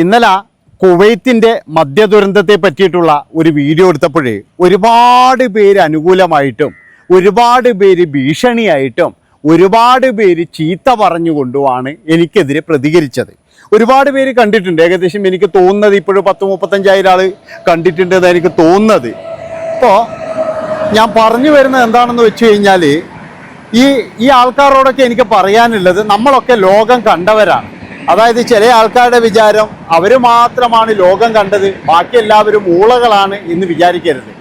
ഇന്നലെ കുവൈത്തിന്റെ മദ്യദുരന്തത്തെ പറ്റിയിട്ടുള്ള ഒരു വീഡിയോ എടുത്തപ്പോഴേ ഒരുപാട് പേര് അനുകൂലമായിട്ടും ഒരുപാട് പേര് ഭീഷണിയായിട്ടും ഒരുപാട് പേര് ചീത്ത പറഞ്ഞുകൊണ്ടുമാണ് എനിക്കെതിരെ പ്രതികരിച്ചത്. ഒരുപാട് പേര് കണ്ടിട്ടുണ്ട്. ഏകദേശം എനിക്ക് തോന്നുന്നത് ഇപ്പോഴും പത്ത് മുപ്പത്തഞ്ചായിരം ആൾ കണ്ടിട്ടുണ്ടെന്ന് എനിക്ക് തോന്നുന്നത്. അപ്പോൾ ഞാൻ പറഞ്ഞു വരുന്നത് എന്താണെന്ന് വെച്ച് കഴിഞ്ഞാൽ ഈ ഈ ആൾക്കാരോടൊക്കെ എനിക്ക് പറയാനുള്ളത് നമ്മളൊക്കെ ലോകം കണ്ടവരാണ്. അതായത് ചില ആൾക്കാരുടെ വിചാരം അവർ മാത്രമാണ് ലോകം കണ്ടത് ബാക്കി എല്ലാവരും ഊളകളാണ് എന്ന് വിചാരിക്കരുത്.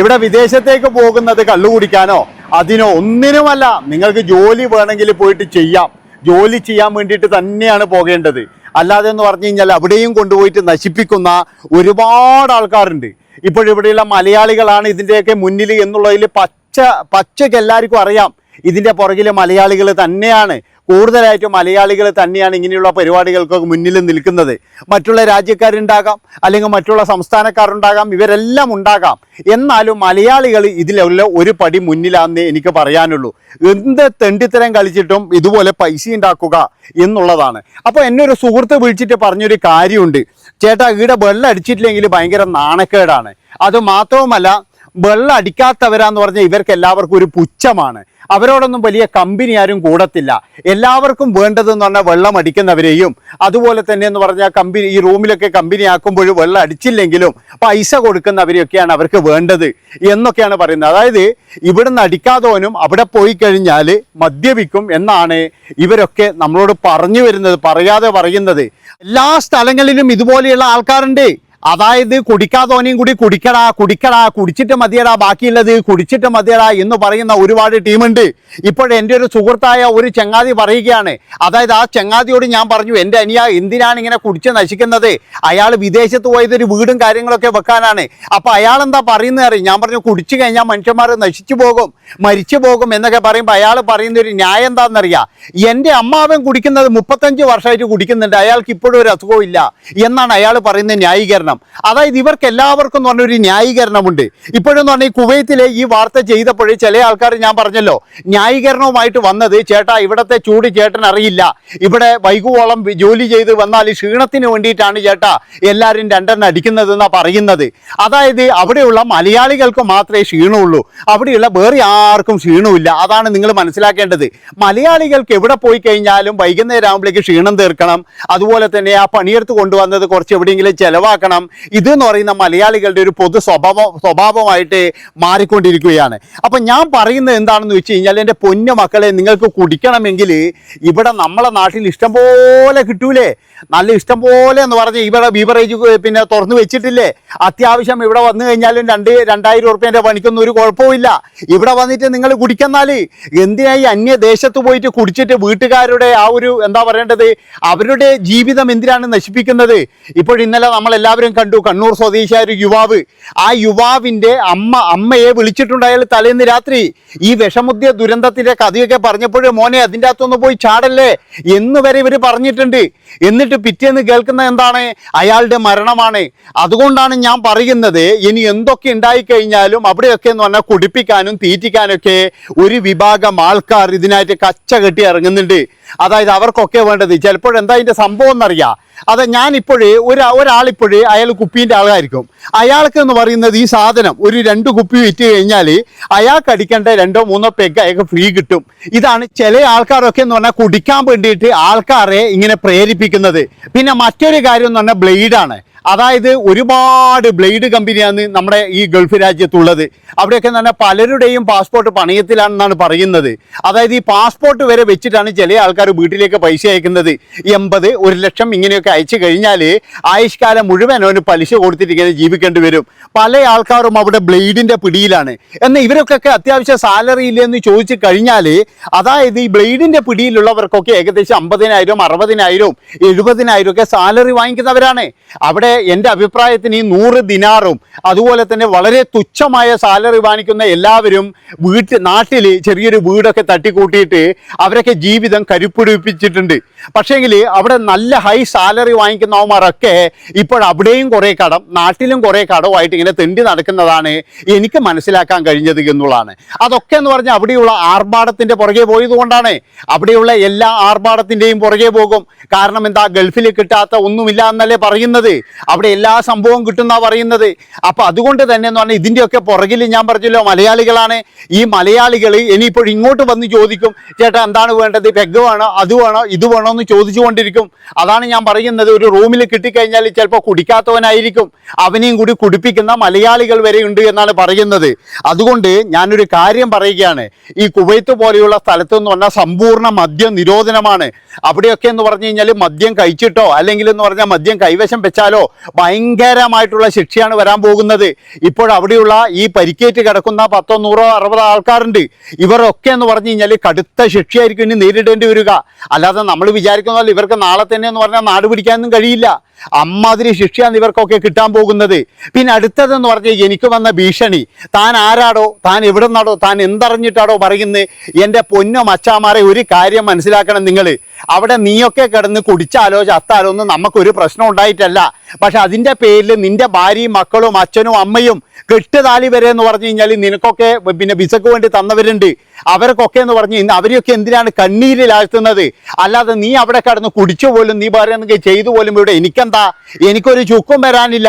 ഇവിടെ വിദേശത്തേക്ക് പോകുന്നത് കള്ളു കുടിക്കാനോ അതിനോ ഒന്നിനുമല്ല. നിങ്ങൾക്ക് ജോലി വേണമെങ്കിൽ പോയിട്ട് ചെയ്യാം. ജോലി ചെയ്യാൻ വേണ്ടിയിട്ട് തന്നെയാണ് പോകേണ്ടത്. അല്ലാതെ എന്ന് പറഞ്ഞു കഴിഞ്ഞാൽ അവിടെയും കൊണ്ടുപോയിട്ട് നശിപ്പിക്കുന്ന ഒരുപാട് ആൾക്കാരുണ്ട്. ഇപ്പോഴിവിടെയുള്ള മലയാളികളാണ് ഇതിന്റെയൊക്കെ മുന്നിൽ എന്നുള്ളതിൽ പച്ച പച്ചയ്ക്ക് എല്ലാവർക്കും അറിയാം. ഇതിന്റെ പുറകിൽ മലയാളികൾ തന്നെയാണ്. കൂടുതലായിട്ടും മലയാളികൾ തന്നെയാണ് ഇങ്ങനെയുള്ള പരിപാടികൾക്ക് മുന്നിൽ നിൽക്കുന്നത്. മറ്റുള്ള രാജ്യക്കാരുണ്ടാകാം അല്ലെങ്കിൽ മറ്റുള്ള സംസ്ഥാനക്കാരുണ്ടാകാം ഇവരെല്ലാം ഉണ്ടാകാം. എന്നാലും മലയാളികൾ ഇതിലുള്ള ഒരു പടി മുന്നിലാണെന്ന് എനിക്ക് പറയാനുള്ളൂ. എന്ത് തെണ്ടിത്തരം കളിച്ചിട്ടും ഇതുപോലെ പൈസ ഉണ്ടാക്കുക എന്നുള്ളതാണ്. അപ്പോൾ എന്നെ ഒരു സുഹൃത്ത് വിളിച്ചിട്ട് പറഞ്ഞൊരു കാര്യമുണ്ട്. ചേട്ടാ ഈടെ വെള്ളം അടിച്ചിട്ടില്ലെങ്കിൽ ഭയങ്കര നാണക്കേടാണ്. അത് മാത്രവുമല്ല വെള്ളം അടിക്കാത്തവരാന്ന് പറഞ്ഞാൽ ഇവർക്ക് എല്ലാവർക്കും ഒരു പുച്ഛമാണ്. അവരോടൊന്നും വലിയ കമ്പനി ആരും കൂടത്തില്ല. എല്ലാവർക്കും വേണ്ടതെന്ന് പറഞ്ഞാൽ വെള്ളം അടിക്കുന്നവരെയും അതുപോലെ തന്നെ എന്ന് പറഞ്ഞാൽ കമ്പനി ഈ റൂമിലൊക്കെ കമ്പനി ആക്കുമ്പോൾ വെള്ളം അടിച്ചില്ലെങ്കിലും പൈസ കൊടുക്കുന്നവരെയൊക്കെയാണ് അവർക്ക് വേണ്ടത് എന്നൊക്കെയാണ് പറയുന്നത്. അതായത് ഇവിടുന്ന് അടിക്കാതോനും അവിടെ പോയി കഴിഞ്ഞാൽ മദ്യപിക്കും എന്നാണ് ഇവരൊക്കെ നമ്മളോട് പറഞ്ഞു വരുന്നത് പറയാതെ പറയുന്നത്. എല്ലാ സ്ഥലങ്ങളിലും ഇതുപോലെയുള്ള ആൾക്കാരുണ്ട്. അതായത് കുടിക്കാതോനെയും കൂടി കുടിക്കടാ കുടിക്കടാ കുടിച്ചിട്ട് മതിയടാ ബാക്കിയുള്ളത് കുടിച്ചിട്ട് മതിയടാ എന്ന് പറയുന്ന ഒരുപാട് ടീമുണ്ട്. ഇപ്പോൾ എന്റെ ഒരു സുഹൃത്തായ ഒരു ചങ്ങാതി പറയുകയാണ്. അതായത് ആ ചങ്ങാതിയോട് ഞാൻ പറഞ്ഞു എന്റെ അനിയ എന്തിനാണ് ഇങ്ങനെ കുടിച്ച് നശിക്കുന്നത്? അയാൾ വിദേശത്ത് പോയത് ഒരു വീടും കാര്യങ്ങളൊക്കെ വെക്കാനാണ്. അപ്പോൾ അയാൾ എന്താ പറയുന്നത് അറിയും? ഞാൻ പറഞ്ഞു കുടിച്ചു കഴിഞ്ഞാൽ മനുഷ്യന്മാർ നശിച്ചു പോകും മരിച്ചു പോകും എന്നൊക്കെ പറയുമ്പോൾ അയാൾ പറയുന്ന ഒരു ന്യായം എന്താണെന്നറിയാം എന്റെ അമ്മാവൻ കുടിക്കുന്നത് മുപ്പത്തഞ്ച് വർഷമായിട്ട് കുടിക്കുന്നുണ്ട്. അയാൾക്ക് ഇപ്പോഴും ഒരു അസുഖവും ഇല്ല എന്നാണ് അയാൾ പറയുന്ന ന്യായീകരണം. അതായത് ഇവർക്ക് എല്ലാവർക്കും എന്ന് പറഞ്ഞ ഒരു ന്യായീകരണമുണ്ട്. ഇപ്പോഴെന്ന് പറഞ്ഞാൽ ഈ കുവൈത്തിലെ ഈ വാർത്ത ചെയ്തപ്പോഴേ ചില ആൾക്കാർ ഞാൻ പറഞ്ഞല്ലോ ന്യായീകരണവുമായിട്ട് വന്നത് ചേട്ടാ ഇവിടത്തെ ചൂട് ചേട്ടൻ അറിയില്ല. ഇവിടെ വൈകുവോളം ജോലി ചെയ്ത് വന്നാൽ ക്ഷീണത്തിന് വേണ്ടിയിട്ടാണ് ചേട്ടാ എല്ലാവരും രണ്ടെണ്ണം അടിക്കുന്നതെന്നാണ് പറയുന്നത്. അതായത് അവിടെയുള്ള മലയാളികൾക്ക് മാത്രമേ ക്ഷീണമുള്ളൂ. അവിടെയുള്ള വേറെ ആർക്കും ക്ഷീണമില്ല അതാണ് നിങ്ങൾ മനസ്സിലാക്കേണ്ടത്. മലയാളികൾക്ക് എവിടെ പോയി കഴിഞ്ഞാലും വൈകുന്നേരം ആകുമ്പോഴേക്ക് ക്ഷീണം തീർക്കണം. അതുപോലെ തന്നെ ആ പണിയെടുത്ത് കൊണ്ടുവന്നത് കുറച്ച് എവിടെയെങ്കിലും ചെലവാക്കണം. ഇത് എന്ന് പറയുന്ന മലയാളികളുടെ ഒരു പൊതു സ്വഭാവ സ്വഭാവമായിട്ട് മാറിക്കൊണ്ടിരിക്കുകയാണ്. അപ്പം ഞാൻ പറയുന്നത് എന്താണെന്ന് വെച്ച് കഴിഞ്ഞാൽ എന്റെ പൊന്നു മക്കളെ നിങ്ങൾക്ക് കുടിക്കണമെങ്കിൽ ഇവിടെ നമ്മളെ നാട്ടിൽ ഇഷ്ടംപോലെ കിട്ടൂലേ? നല്ല ഇഷ്ടംപോലെ എന്ന് പറഞ്ഞ് ഇവിടെ ബീവറേജ് പിന്നെ തുറന്നു വെച്ചിട്ടില്ലേ? അത്യാവശ്യം ഇവിടെ വന്നു കഴിഞ്ഞാലും രണ്ട് രണ്ടായിരം ഉറുപ്പ്യന്റെ പണിക്കൊന്നും ഒരു കുഴപ്പമില്ല ഇവിടെ വന്നിട്ട് നിങ്ങൾ കുടിക്കുന്നാൽ എന്തിനായി അന്യദേശത്ത് പോയിട്ട് കുടിച്ചിട്ട് വീട്ടുകാരുടെ ആ ഒരു എന്താ പറയേണ്ടത്? അവരുടെ ജീവിതം എന്തിനാണ് നശിപ്പിക്കുന്നത്? ഇപ്പോൾ ഇന്നലെ നമ്മൾ എല്ലാവരും കണ്ടു. കണ്ണൂർ സ്വദേശിയായ ഒരു യുവാവ്. ആ യുവാവിന്റെ അമ്മ അമ്മയെ വിളിച്ചിട്ടുണ്ട് അയാൾ തലേന്ന് രാത്രി. ഈ വിഷമുദ്യ ദുരന്തത്തിന്റെ കഥയൊക്കെ പറഞ്ഞപ്പോഴേ മോനെ അതിന്റെ അകത്തൊന്ന് പോയി ചാടല്ലേ? എന്ന് വരെ ഇവർ പറഞ്ഞിട്ടുണ്ട്. എന്നിട്ട് പിറ്റേന്ന് കേൾക്കുന്ന എന്താണ്? അയാളുടെ മരണമാണ്. അതുകൊണ്ടാണ് ഞാൻ പറയുന്നത് ഇനി എന്തൊക്കെ ഉണ്ടായിക്കഴിഞ്ഞാലും അവിടെയൊക്കെ എന്ന് പറഞ്ഞാൽ കുടിപ്പിക്കാനും തീറ്റിക്കാനൊക്കെ ഒരു വിഭാഗം ആൾക്കാർ ഇതിനായിട്ട് കച്ച കെട്ടി ഇറങ്ങുന്നുണ്ട്. അതായത് അവർക്കൊക്കെ വേണ്ടത്. ചിലപ്പോൾ എന്താ ഇതിന്റെ സംഭവം എന്നറിയാം. അത് ഞാനിപ്പോഴേ ഒരു ഒരാളിപ്പോഴേ അയാൾ കുപ്പീന്റെ ആളായിരിക്കും. അയാൾക്ക് എന്ന് പറയുന്നത് ഈ സാധനം ഒരു രണ്ട് കുപ്പി വിറ്റ് കഴിഞ്ഞാൽ അയാൾക്ക് അടിക്കേണ്ട രണ്ടോ മൂന്നോ പെഗ് അയാൾക്ക് ഫ്രീ കിട്ടും. ഇതാണ് ചില ആൾക്കാരൊക്കെ എന്ന് പറഞ്ഞാൽ കുടിക്കാൻ വേണ്ടിയിട്ട് ആൾക്കാരെ ഇങ്ങനെ പ്രേരിപ്പിക്കുന്നത്. പിന്നെ മറ്റൊരു കാര്യം എന്ന് പറഞ്ഞാൽ ബ്ലേഡാണ്. അതായത് ഒരുപാട് ബ്ലേഡ് കമ്പനിയാണ് നമ്മുടെ ഈ ഗൾഫ് രാജ്യത്തുള്ളത്. അവിടെയൊക്കെ തന്നെ പലരുടെയും പാസ്പോർട്ട് പണയത്തിലാണെന്നാണ് പറയുന്നത്. അതായത് ഈ പാസ്പോർട്ട് വരെ വെച്ചിട്ടാണ് ചില ആൾക്കാർ വീട്ടിലേക്ക് പൈസ അയക്കുന്നത്. എൺപത് ഒരു ലക്ഷം ഇങ്ങനെയൊക്കെ അയച്ചു കഴിഞ്ഞാൽ ആയുഷ്കാലം മുഴുവൻ അവന് പലിശ കൊടുത്തിട്ട് ഇങ്ങനെ ജീവിക്കേണ്ടി വരും. പല ആൾക്കാരും അവിടെ ബ്ലേഡിന്റെ പിടിയിലാണ്. എന്നാൽ ഇവരൊക്കെ അത്യാവശ്യം സാലറി ഇല്ലെന്ന് ചോദിച്ചു കഴിഞ്ഞാൽ അതായത് ഈ ബ്ലേഡിന്റെ പിടിയിലുള്ളവർക്കൊക്കെ ഏകദേശം അമ്പതിനായിരം അറുപതിനായിരം എഴുപതിനായിരം ഒക്കെ സാലറി വാങ്ങിക്കുന്നവരാണ്. അവിടെ എന്റെ അഭിപ്രായത്തിന് ഈ നൂറ് ദിനാറും അതുപോലെ തന്നെ വളരെ തുച്ഛമായ സാലറി വാങ്ങിക്കുന്ന എല്ലാവരും വീട്ടിൽ നാട്ടിൽ ചെറിയൊരു വീടൊക്കെ തട്ടിക്കൂട്ടിയിട്ട് അവരൊക്കെ ജീവിതം കരുപ്പിടിപ്പിച്ചിട്ടുണ്ട്. പക്ഷേങ്കിൽ അവിടെ നല്ല ഹൈ സാലറി വാങ്ങിക്കുന്നവന്മാരൊക്കെ ഇപ്പോൾ അവിടെയും കുറേ കടം നാട്ടിലും കുറേ കടവുമായിട്ട് ഇങ്ങനെ തെണ്ടി നടക്കുന്നതാണ് എനിക്ക് മനസ്സിലാക്കാൻ കഴിഞ്ഞത് എന്നുള്ളതാണ്. അതൊക്കെ എന്ന് പറഞ്ഞാൽ അവിടെയുള്ള ആർഭാടത്തിന്റെ പുറകെ പോയതുകൊണ്ടാണ്. അവിടെയുള്ള എല്ലാ ആർഭാടത്തിന്റെയും പുറകെ പോകും. കാരണം എന്താ ഗൾഫിൽ കിട്ടാത്ത ഒന്നുമില്ല എന്നല്ലേ പറയുന്നത്. അവിടെ എല്ലാ സംഭവവും കിട്ടുന്ന പറയുന്നത്. അപ്പോൾ അതുകൊണ്ട് തന്നെ എന്ന് പറഞ്ഞാൽ ഇതിന്റെയൊക്കെ പുറകിൽ ഞാൻ പറഞ്ഞല്ലോ മലയാളികളാണ്. ഈ മലയാളികൾ ഇനിയിപ്പോൾ ഇങ്ങോട്ട് വന്ന് ചോദിക്കും ചേട്ടാ എന്താണ് വേണ്ടത്? പെഗ് വേണോ? അത് വേണോ? ഇത് വേണോ? എന്ന് ചോദിച്ചുകൊണ്ടിരിക്കും. അതാണ് ഞാൻ പറയുന്നത്. ഒരു റൂമിൽ കിട്ടിക്കഴിഞ്ഞാൽ ചിലപ്പോൾ കുടിക്കാത്തവനായിരിക്കും. അവനെയും കൂടി കുടിപ്പിക്കുന്ന മലയാളികൾ വരെ ഉണ്ട് എന്നാണ് പറയുന്നത്. അതുകൊണ്ട് ഞാനൊരു കാര്യം പറയുകയാണ്. ഈ കുവൈത്ത് പോലെയുള്ള സ്ഥലത്ത് എന്ന് പറഞ്ഞാൽ സമ്പൂർണ മദ്യ നിരോധനമാണ്. അവിടെയൊക്കെ എന്ന് പറഞ്ഞു കഴിഞ്ഞാൽ മദ്യം കഴിച്ചിട്ടോ അല്ലെങ്കിൽ എന്ന് പറഞ്ഞാൽ മദ്യം കൈവശം വെച്ചാലോ ഭയങ്കരമായിട്ടുള്ള ശിക്ഷയാണ് വരാൻ പോകുന്നത്. ഇപ്പോൾ അവിടെയുള്ള ഈ പരിക്കേറ്റ് കിടക്കുന്ന പത്തോ നൂറോ അറുപതോ ആൾക്കാരുണ്ട്. ഇവരൊക്കെ എന്ന് പറഞ്ഞു കഴിഞ്ഞാൽ കടുത്ത ശിക്ഷയായിരിക്കും ഇനി നേരിടേണ്ടി വരിക. അല്ലാതെ നമ്മൾ വിചാരിക്കുന്ന ഇവർക്ക് നാളെ തന്നെ എന്ന് പറഞ്ഞാൽ നാട് പിടിക്കാനൊന്നും കഴിയില്ല. അമ്മാതിരി ശിക്ഷയാണ് ഇവർക്കൊക്കെ കിട്ടാൻ പോകുന്നത്. പിന്നെ അടുത്തതെന്ന് പറഞ്ഞാൽ എനിക്ക് വന്ന ഭീഷണി. താൻ ആരാടോ? താൻ എവിടെ നിന്നാടോ താൻ എന്തറിഞ്ഞിട്ടാടോ പറയുന്നത് എന്റെ പൊന്നോ മച്ചാമാരെ ഒരു കാര്യം മനസ്സിലാക്കണം നിങ്ങൾ. അവിടെ നീയൊക്കെ കിടന്ന് കുടിച്ചാലോ ചത്താലോ ഒന്നും നമുക്കൊരു പ്രശ്നം ഉണ്ടായിട്ടല്ല. പക്ഷെ അതിന്റെ പേരിൽ നിന്റെ ഭാര്യയും മക്കളും അച്ഛനും അമ്മയും കെട്ടുതാലി വരെ എന്ന് പറഞ്ഞു കഴിഞ്ഞാൽ നിനക്കൊക്കെ പിന്നെ വിസക്ക് വേണ്ടി തന്നവരുണ്ട്. അവർക്കൊക്കെ എന്ന് പറഞ്ഞ് ഇന്ന് അവരെയൊക്കെ എന്തിനാണ് കണ്ണീരിലാഴ്ത്തുന്നത് അല്ലാതെ നീ അവിടെ കടന്ന് കുടിച്ചു പോലും നീ പറയുന്നെങ്കിൽ ചെയ്തു പോലും ഇവിടെ എനിക്കെന്താ? എനിക്കൊരു ചുക്കും വരാനില്ല.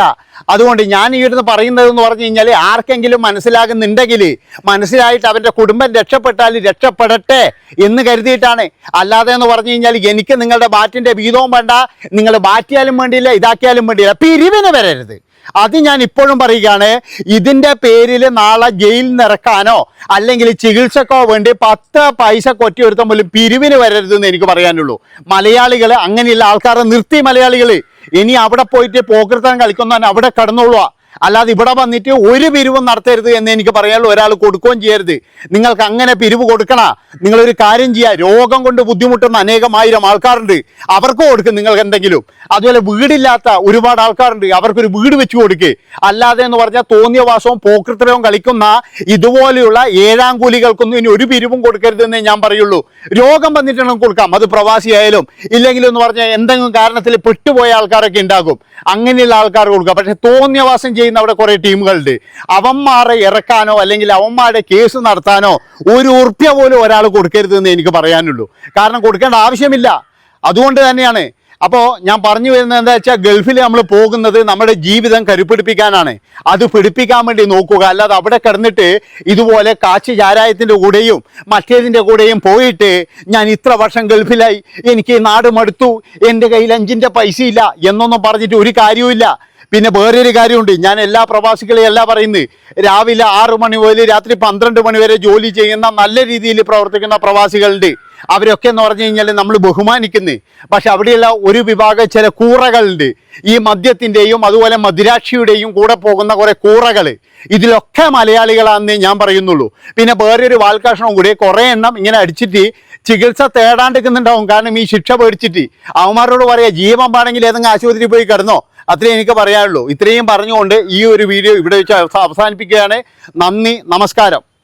അതുകൊണ്ട് ഞാൻ ഈ ഇരുന്ന് പറയുന്നത് എന്ന് പറഞ്ഞു കഴിഞ്ഞാൽ ആർക്കെങ്കിലും മനസ്സിലാകുന്നുണ്ടെങ്കിൽ മനസ്സിലായിട്ട് അവന്റെ കുടുംബം രക്ഷപ്പെട്ടാൽ രക്ഷപ്പെടട്ടെ എന്ന് കരുതിയിട്ടാണ്. അല്ലാതെ എന്ന് പറഞ്ഞു കഴിഞ്ഞാൽ എനിക്ക് നിങ്ങളുടെ ബാറ്റിന്റെ വീതവും വേണ്ട. നിങ്ങൾ ബാറ്റിയാലും വേണ്ടിയില്ല ഇതാക്കിയാലും വേണ്ടിയില്ല. പിരിവിന് വരരുത്. അത് ഞാൻ ഇപ്പോഴും പറയുകയാണ് ഇതിന്റെ പേരിൽ നാളെ ജയിലിൽ നിറക്കാനോ അല്ലെങ്കിൽ ചികിത്സക്കോ വേണ്ടി പത്ത് പൈസ കൊറ്റിയൊരുത്തം പോലും പിരിവിന് വരരുതെന്ന് എനിക്ക് പറയാനുള്ളൂ. മലയാളികൾ അങ്ങനെയുള്ള ആൾക്കാരെ നിർത്തി മലയാളികൾ ഇനി അവിടെ പോയിട്ട് പോക്കൃത്തം കളിക്കുന്നവൻ അവിടെ കടന്നോളുക അല്ലാതെ ഇവിടെ വന്നിട്ട് ഒരു പിരിവും നടത്തരുത് എന്ന് എനിക്ക് പറയാനുള്ള ഒരാൾ കൊടുക്കുകയും ചെയ്യരുത്. നിങ്ങൾക്ക് അങ്ങനെ പിരിവ് കൊടുക്കണ നിങ്ങളൊരു കാര്യം ചെയ്യുക രോഗം കൊണ്ട് ബുദ്ധിമുട്ടുന്ന അനേകം ആയിരം ആൾക്കാരുണ്ട്. അവർക്ക് കൊടുക്കും നിങ്ങൾക്ക് എന്തെങ്കിലും. അതുപോലെ വീടില്ലാത്ത ഒരുപാട് ആൾക്കാരുണ്ട്. അവർക്കൊരു വീട് വെച്ച് കൊടുക്കുക അല്ലാതെ എന്ന് പറഞ്ഞാൽ തോന്നിയ വാസവും പോക്കൃത്തരവും കളിക്കുന്ന ഇതുപോലെയുള്ള ഏഴാം കൂലികൾക്കൊന്നും ഇനി ഒരു പിരിവും കൊടുക്കരുതെന്നേ ഞാൻ പറയുള്ളൂ. രോഗം വന്നിട്ടുണ്ടെങ്കിൽ കൊടുക്കാം. അത് പ്രവാസിയായാലും ഇല്ലെങ്കിലും എന്ന് പറഞ്ഞാൽ എന്തെങ്കിലും കാരണത്തിൽ പെട്ടുപോയ ആൾക്കാരൊക്കെ ഉണ്ടാകും. അങ്ങനെയുള്ള ആൾക്കാർ കൊടുക്കുക പക്ഷെ തോന്നിയ വാസം ചെയ്യുന്ന അവിടെ കുറേ ടീമുകളുണ്ട്. അവന്മാരെ ഇറക്കാനോ അല്ലെങ്കിൽ അവന്മാരുടെ കേസ് നടത്താനോ ഒരു ഉറുപ്പ്യ പോലും ഒരാൾ കൊടുക്കരുതെന്ന് എനിക്ക് പറയാനുള്ളൂ. കാരണം കൊടുക്കേണ്ട ആവശ്യമില്ല. അതുകൊണ്ട് തന്നെയാണ്. അപ്പോൾ ഞാൻ പറഞ്ഞു വരുന്നത് എന്താ വെച്ചാൽ ഗൾഫിൽ നമ്മൾ പോകുന്നത് നമ്മുടെ ജീവിതം കരുപ്പിടിപ്പിക്കാനാണ്. അത് പിടിപ്പിക്കാൻ വേണ്ടി നോക്കുക. അല്ലാതെ അവിടെ കിടന്നിട്ട് ഇതുപോലെ കാച്ചി ചാരായത്തിന്റെ കൂടെയും മറ്റേതിന്റെ കൂടെയും പോയിട്ട് ഞാൻ ഇത്ര വർഷം ഗൾഫിലായി. എനിക്ക് നാട് മടുത്തു. എന്റെ കയ്യിൽ അഞ്ചിന്റെ പൈസയില്ല എന്നൊന്നും പറഞ്ഞിട്ട് ഒരു കാര്യവുമില്ല. പിന്നെ വേറൊരു കാര്യമുണ്ട്. ഞാൻ എല്ലാ പ്രവാസികളെയും അല്ല പറയുന്നത്. രാവിലെ ആറ് മണി മുതൽ രാത്രി പന്ത്രണ്ട് മണി വരെ ജോലി ചെയ്യുന്ന നല്ല രീതിയിൽ പ്രവർത്തിക്കുന്ന പ്രവാസികളുണ്ട്. അവരൊക്കെ എന്ന് പറഞ്ഞു കഴിഞ്ഞാൽ നമ്മൾ ബഹുമാനിക്കുന്നത് പക്ഷെ അവിടെയുള്ള ഒരു വിഭാഗം ചില കൂറകളുണ്ട്. ഈ മദ്യത്തിന്റെയും അതുപോലെ മദിരാക്ഷിയുടെയും കൂടെ പോകുന്ന കുറേ കൂറകൾ ഇതിലൊക്കെ മലയാളികളാണെന്നേ ഞാൻ പറയുന്നുള്ളൂ. പിന്നെ വേറൊരു വാൽക്കഷണം കൂടി കുറേ എണ്ണം ഇങ്ങനെ അടിച്ചിട്ട് ചികിത്സ തേടാണ്ടിരിക്കുന്നുണ്ടാവും. കാരണം ഈ ശിക്ഷ പേടിച്ചിട്ട്. അവന്മാരോട് പറയുക ജീവൻ പാണെങ്കിൽ ഏതെങ്കിലും ആശുപത്രിയിൽ പോയി കിടന്നോ. അത്രേ എനിക്ക് പറയാനുള്ളൂ. ഇത്രയും പറഞ്ഞുകൊണ്ട് ഈ ഒരു വീഡിയോ ഇവിടെ വെച്ച് അവസാനിപ്പിക്കുകയാണ്. നന്ദി നമസ്കാരം.